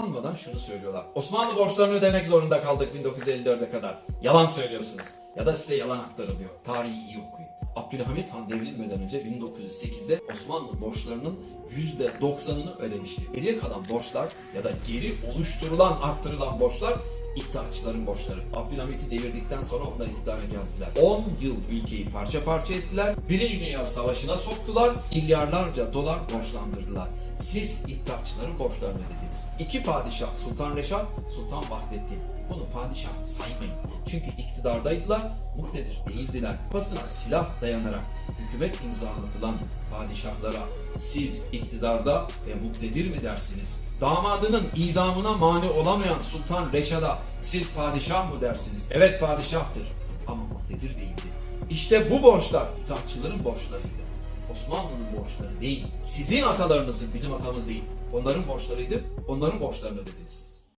Almadan şunu söylüyorlar. Osmanlı borçlarını ödemek zorunda kaldık 1954'e kadar. Yalan söylüyorsunuz. Ya da size yalan aktarılıyor. Tarihi iyi okuyun. Abdülhamit Han devrilmeden önce 1908'de Osmanlı borçlarının %90'ını ödemişti. Geriye kalan borçlar ya da geri oluşturulan, arttırılan borçlar İttihatçıların borçları. Abdülhamit'i devirdikten sonra onlar iktidara geldiler. 10 yıl ülkeyi parça parça ettiler. Birinci Dünya Savaşı'na soktular. Milyarlarca dolar borçlandırdılar. Siz İttihatçıların borçlarını ödediniz. İki padişah Sultan Reşat, Sultan Vahdettin. Bunu padişah saymayın. Çünkü iktidardaydılar, muhtedir değildiler. Kafasına silah dayanarak hükümet imzalatılan padişahlara siz iktidarda ve muktedir mi dersiniz? Damadının idamına mani olamayan Sultan Reşad'a siz padişah mı dersiniz? Evet padişahtır ama muktedir değildi. İşte bu borçlar itaatçıların borçlarıydı. Osmanlı'nın borçları değil. Sizin atalarınızın bizim atamız değil. Onların borçlarıydı. Onların borçlarını ödediniz siz.